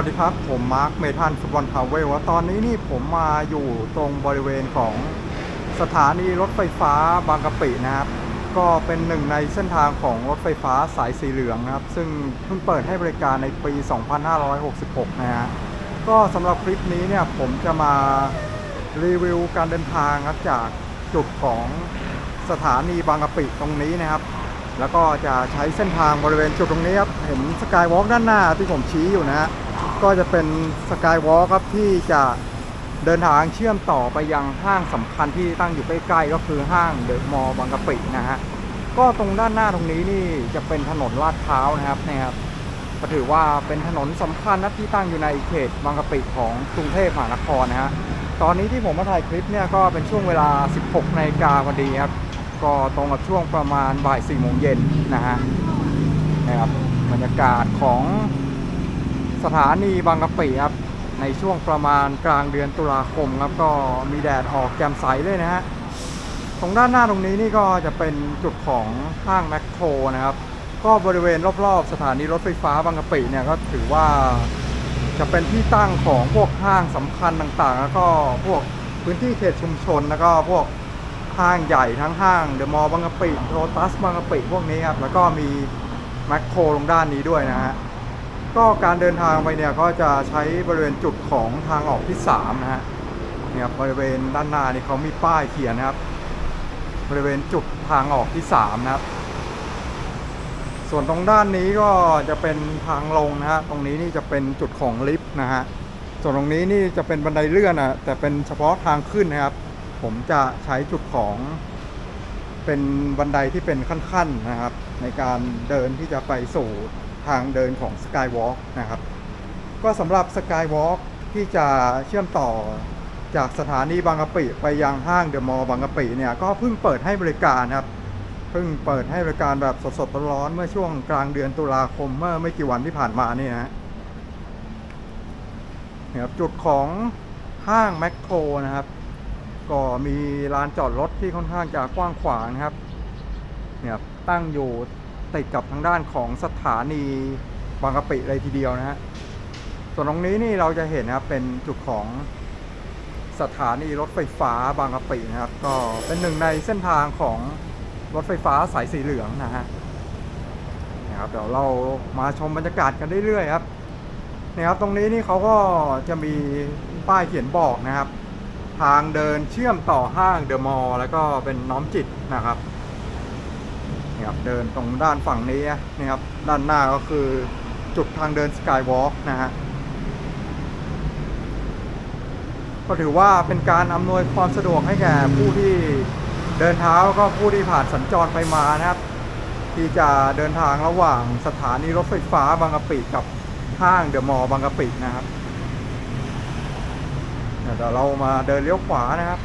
วัสดีครับ ผมมาร์คเมทันฟุตบอลทาวเวลตอนนี้นี่ผมมาอยู่ตรงบริเวณของสถานีรถไฟฟ้าบางกะปินะครับ ก็เป็นหนึ่งในเส้นทางของรถไฟฟ้าสายสีเหลืองนะครับ ซึ่งเพิ่งเปิดให้บริการในปี 2566 นะฮะก็สำหรับคลิปนี้เนี่ยผมจะมารีวิวการเดินทางครับจากจุดของสถานีบางกะปิตรงนี้นะครับแล้วก็จะใช้เส้นทางบริเวณจุดตรงนี้ครับ เห็นสกายวอล์กด้านหน้าที่ผมชี้อยู่นะฮะ ก็จะเป็นสกายวอล์กครับที่จะเดินทางเชื่อมต่อไปยังห้างสำคัญที่ตั้งอยู่ใกล้ๆก็คือห้างเดอะมอลล์บางกะปินะฮะก็ตรงด้านหน้าตรงนี้นี่จะเป็นถนนลาดพร้าวนะครับนะครับก็ถือว่าเป็นถนนสำคัญนะที่ตั้งอยู่ในเขตบางกะปิของกรุงเทพมหานครนะฮะตอนนี้ที่ผมมาถ่ายคลิปเนี่ยก็เป็นช่วงเวลา 16นาฬิกาพอดีครับก็ตรงกับช่วงประมาณบ่าย4โมงเย็นนะฮะนะครับบรรยากาศของ สถานีบางกะปิครับ ในช่วงประมาณกลางเดือนตุลาคมครับก็มีแดดออกแจ่มใสเลยนะฮะตรงด้านหน้าตรงนี้นี่ก็จะเป็นจุดของห้างแมคโครนะครับ ก็บริเวณรอบๆ สถานีรถไฟฟ้าบางกะปิเนี่ยก็ถือว่าจะเป็นที่ตั้งของพวกห้างสำคัญต่างๆ แล้วก็พวกพื้นที่เขตชุมชนแล้วก็พวกห้างใหญ่ทั้งห้างเดอะมอลล์บางกะปิโรตัสบางกะปิพวกนี้ครับแล้วก็มีแมคโครตรงด้านนี้ด้วยนะฮะ ก็การเดินทางไปเนี่ยก็จะใช้บริเวณจุดของทางออกที่3นะฮะเนี่ยบริเวณด้านหน้านี่เขามีป้ายเขียนนะครับ บริเวณจุดทางออกที่3นะครับ ส่วนตรงด้านนี้ก็จะเป็นทางลงนะฮะตรงนี้นี่จะเป็นจุดของลิฟต์นะฮะส่วนตรงนี้นี่จะเป็นบันไดเลื่อนนะแต่เป็นเฉพาะทางขึ้นนะครับ ผมจะใช้จุดของเป็นบันไดที่เป็นขั้นๆนะครับ ในการเดินที่จะไปสู่ ทางเดินของ Skywalk นะครับ ก็สำหรับ Skywalk ที่จะเชื่อมต่อจากสถานีบางกะปิไปยังห้างเดอะมอลล์บางกะปิเนี่ยก็เพิ่งเปิดให้บริการครับเพิ่งเปิดให้บริการแบบสดๆร้อนๆเมื่อช่วงกลางเดือนตุลาคมเมื่อไม่กี่วันที่ผ่านมานี่นะฮะครับจุดของห้างแมคโครนะครับ ก็มีลานจอดรถที่ค่อนข้างจะกว้างขวางนะครับเนี่ยครับตั้งอยู่ ติดกับทางด้านของสถานีบางกะปิเลยทีเดียวนะฮะส่วนตรงนี้นี่เราจะเห็นนะครับเป็นจุดของสถานีรถไฟฟ้าบางกะปินะครับ ก็เป็นหนึ่งในเส้นทางของรถไฟฟ้าสายสีเหลืองนะฮะนะครับเดี๋ยวเรามาชมบรรยากาศกันเรื่อยๆครับนี่ยครับตรงนี้นี่เขาก็จะมีป้ายเขียนบอกนะครับ ทางเดินเชื่อมต่อห้างเดอะมอลล์แล้วก็เป็นน้อมจิตนะครับ ครับเดินตรงด้านฝั่งนี้นี่ครับด้านหน้าก็คือจุดทางเดินสกายวอล์กนะฮะก็ถือว่าเป็นการอำนวยความสะดวกให้แก่ผู้ที่เดินเท้าก็ผู้ที่ผ่านสัญจรไปมานะครับ ที่จะเดินทางระหว่างสถานีรถไฟฟ้าบางกะปิกับห้างเดอะมอลล์บางกะปินะครับเดี๋ยวเรามาเดินเลี้ยวขวานะครับ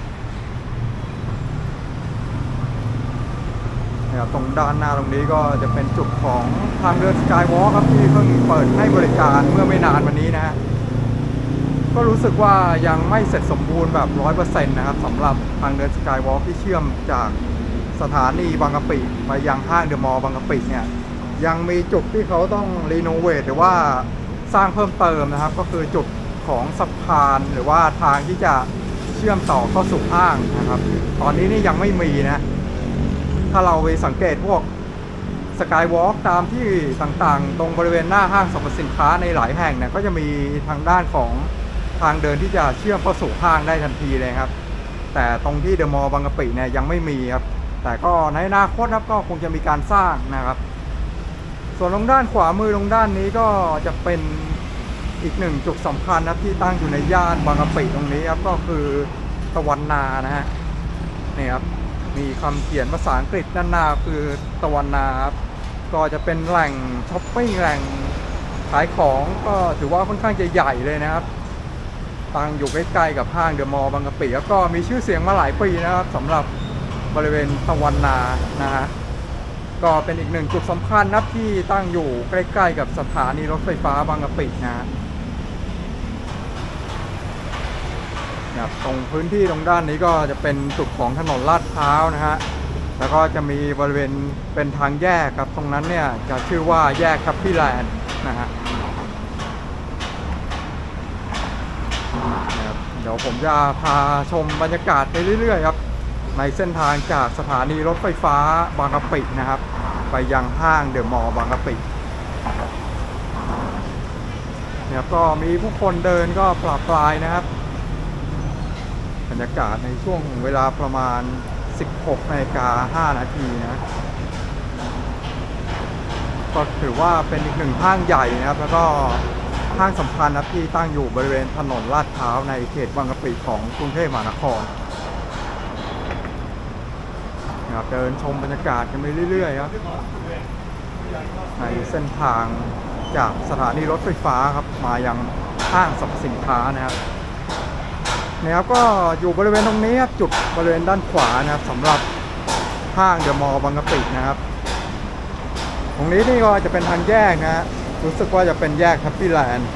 เนี่ยตรงด้านหน้าตรงนี้ก็จะเป็นจุดของทางเดินสกายวอล์ครับที่เพิ่งเปิดให้บริการเมื่อไม่นานวันนี้นะฮะก็รู้สึกว่ายังไม่เสร็จสมบูรณ์แบบร้อยเปอร์เซ็นต์นะครับสำหรับทางเดินสกายวอล์ที่เชื่อมจากสถานีบางกะปิไปยังห้างเดอะมอลล์บางกะปิเนี่ยยังมีจุดที่เขาต้องรีโนเวทหรือว่าสร้างเพิ่มเติมนะครับ ก็คือจุดของสะพานหรือว่าทางที่จะเชื่อมต่อเข้าสู่ห้างนะครับ ตอนนี้นี่ยังไม่มีนะ ถ้าเราไปสังเกตพวกสกายวอล์กตามที่ต่างๆ ตรงบริเวณหน้าห้างสรรพสินค้าในหลายแห่งเนี่ยก็จะมีทางด้านของทางเดินที่จะเชื่อมเข้าสู่ห้างได้ทันทีเลยครับ แต่ตรงที่เดอะมอลล์บางกะปิเนี่ยยังไม่มีครับ แต่ก็ในอนาคตครับก็คงจะมีการสร้างนะครับ ส่วนตรงด้านขวามือตรงด้านนี้ก็จะเป็นอีกหนึ่งจุดสำคัญนะครับที่ตั้งอยู่ในย่านบางกะปิตรงนี้ครับก็คือตะวันนานะฮะนี่ครับ มีคำเขียนภาษาอังกฤษด้านหน้าคือตะวันนาครับก็จะเป็นแหล่งช้อปปิ้งแหล่งขายของก็ถือว่าค่อนข้างจะใหญ่เลยนะครับตั้งอยู่ใกล้ๆกับห้างเดอะมอลล์บางกะปิแล้วก็มีชื่อเสียงมาหลายปีนะครับสำหรับบริเวณตะวันนานะฮะก็เป็นอีกหนึ่งจุดสำคัญนับที่ตั้งอยู่ใกล้ ๆ กับสถานีรถไฟฟ้าบางกะปินะ ฮะครับตรงพื้นที่ตรงด้านนี้ก็จะเป็นจุดของถนนลาดพร้าวนะฮะแล้วก็จะมีบริเวณเป็นทางแยกครับตรงนั้นเนี่ยจะชื่อว่าแยกแคปปี้แลนด์นะฮะเดี๋ยวผมจะพาชมบรรยากาศไปเรื่อยๆครับในเส้นทางจากสถานีรถไฟฟ้าบางกะปินะครับ ไปยังห้างเดอะมอลล์บางกะปิเนี่ยก็มีผู้คนเดินก็ปราบปรายนะครับ รรยากาศในช่วงเวลาประมาณ 16นาฬิกา5นาทีนะก็ถือว่าเป็นอีกหนึ่งห้างใหญ่นะครับ แล้วก็ห้างสำคัญนะที่ตั้งอยู่บริเวณถนนลาดพร้าวในเขตบางกะปิของกรุงเทพมหานครนะครับเดินชมบรรยากาศกันไปเรื่อยๆครับในเส้นทางจากสถานีรถไฟฟ้าครับมายังห้างสรรพสินค้านะครับ นี่ยครับก็อยู่บริเวณตรงนี้ครับจุดบริเวณด้านขวานะครับสำหรับห้างเดอะมอลล์บางกะปินะครับ ตรงนี้นี่ก็จะเป็นทางแยกนะฮะรู้สึกว่าจะเป็นแยกแฮปปี้แลนด์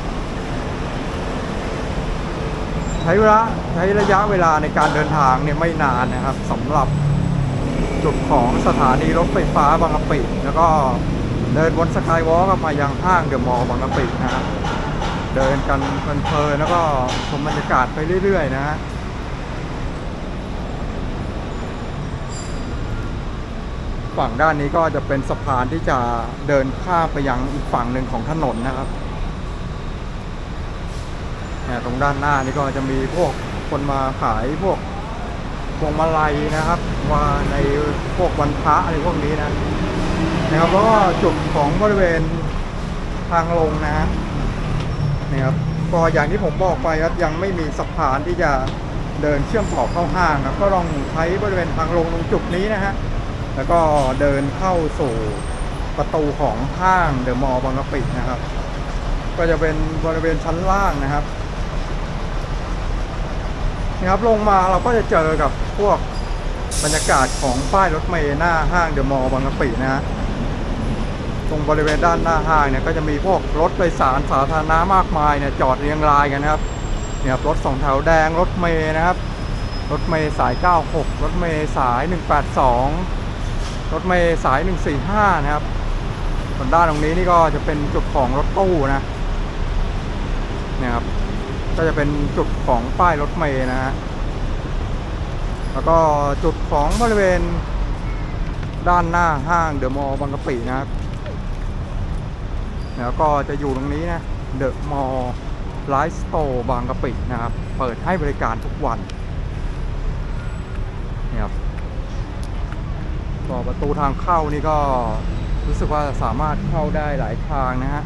ใช้เวลาใช้ระยะเวลาในการเดินทางเนี่ยไม่นานนะครับสำหรับจุดของสถานีรถไฟฟ้าบางกะปิ แล้วก็เดินบนสกายวอล์กมายังห้างเดอะมอลล์บางกะปินะครับ เดินกันเพลินๆแล้วก็ชมบรรยากาศไปเรื่อย ๆ นะฮะฝั่งด้านนี้ก็จะเป็นสะพานที่จะเดินข้ามไปยังอีกฝั่งหนึ่งของถนนนะครับเนี่ยตรงด้านหน้านี่ก็จะมีพวกคนมาขายพวกพวงมาลัยนะครับ ว่าในพวกวันพระอะไรพวกนี้นะนะครับแล้วก็จุดของบริเวณทางลงนะฮะ นี่ครับก็อย่างที่ผมบอกไปครับยังไม่มีสะพานที่จะเดินเชื่อมต่อเข้าห้างครับก็ลองใช้บริเวณทางลงตรงจุดนี้นะฮะแล้วก็เดินเข้าสู่ประตูของห้างเดอะมอลล์บางกะปินะครับ ก็จะเป็นบริเวณชั้นล่างนะครับนะครับลงมาเราก็จะเจอกับพวกบรรยากาศของป้ายรถเมล์หน้าห้างเดอะมอลล์บางกะปินะฮะ ตรงบริเวณด้านหน้าห้างเนี่ยก็จะมีพวกรถโดยสารสาธารณะมากมายเนี่ยจอดเรียงรายกันนะครับเนี่ยรถสองแถวแดงรถเมล์นะครับ รถเมล์สาย 96 รถเมล์สาย 182 รถเมล์สาย 145 นะครับส่วนด้านตรงนี้นี่ก็จะเป็นจุดของรถตู้นะเนี่ยครับก็จะเป็นจุดของป้ายรถเมล์นะฮะแล้วก็จุดของบริเวณด้านหน้าห้างเดอะมอลล์บางกะปินะครับ แล้วก็จะอยู่ตรงนี้นะเดอะมอลล์ไลฟ์สโตร์บางกะปินะครับ เปิดให้บริการทุกวันนี่ครับก็ประตูทางเข้านี่ก็รู้สึกว่าสามารถเข้าได้หลายทางนะฮะ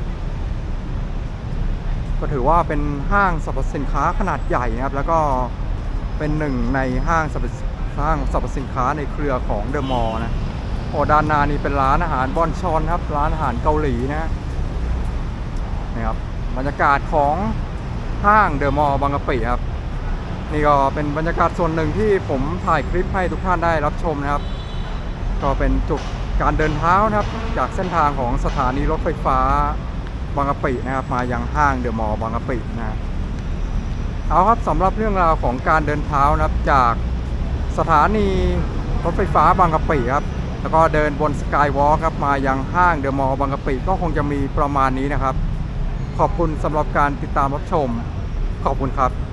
ก็ถือว่าเป็นห้างสรรพสินค้าขนาดใหญ่นะครับ แล้วก็เป็นหนึ่งในห้างสรรพห้างสรรพสินค้าในเครือของเดอะมอลล์นะโอ้ด้านหน้านี่เป็นร้านอาหารบอนชอนครับ ร้านอาหารเกาหลีนะ นะครับบรรยากาศของห้างเดอะมอลล์บางกะปิครับนี่ก็เป็นบรรยากาศส่วนหนึ่งที่ผมถ่ายคลิปให้ทุกท่านได้รับชมนะครับ ก็เป็นจุดการเดินเท้านะครับ จากเส้นทางของสถานีรถไฟฟ้าบางกะปินะครับ มายังห้างเดอะมอลล์บางกะปินะเอาครับสำหรับเรื่องราวของการเดินเท้านะครับจากสถานีรถไฟฟ้าบางกะปิครับแล้วก็เดินบนสกายวอล์ครับมายังห้างเดอะมอลล์บางกะปิก็คงจะมีประมาณนี้นะครับ ขอบคุณสำหรับการติดตามรับชม ขอบคุณครับ